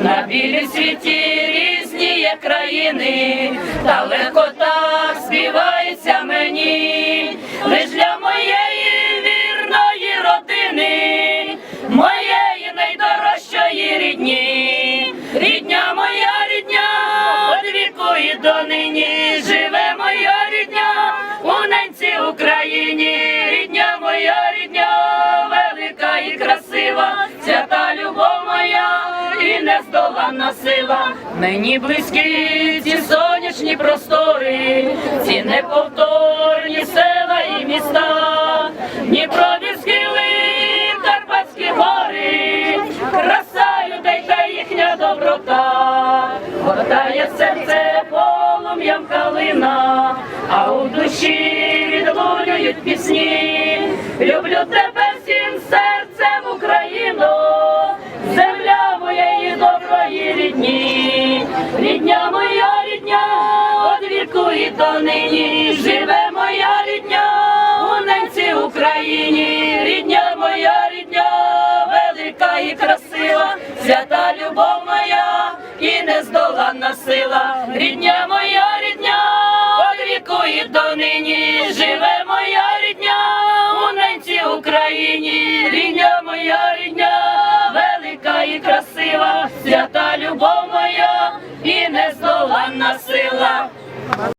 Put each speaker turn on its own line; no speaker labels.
на білій світі різні є країни, та легко співається мені, лиш для моєї вірної родини, моєї найдорожчої рідні, рідня моя рідня, від віку і донині живе. Нездоланна сила. Мені близькі ці сонячні простори, ці неповторні села і міста, Дніпрові схили, Карпатські гори, краса людей та їхня доброта, гортає серце полум'ям калина, а у душі відлунюють пісні. Люблю тебе всім серцем, велика і красива, свята любов моя і нездоланна сила, рідня моя рідня, од віку і донині живе моя рідня, у ненці Україні, рідня моя рідня, велика і красива, свята любов моя і нездоланна сила.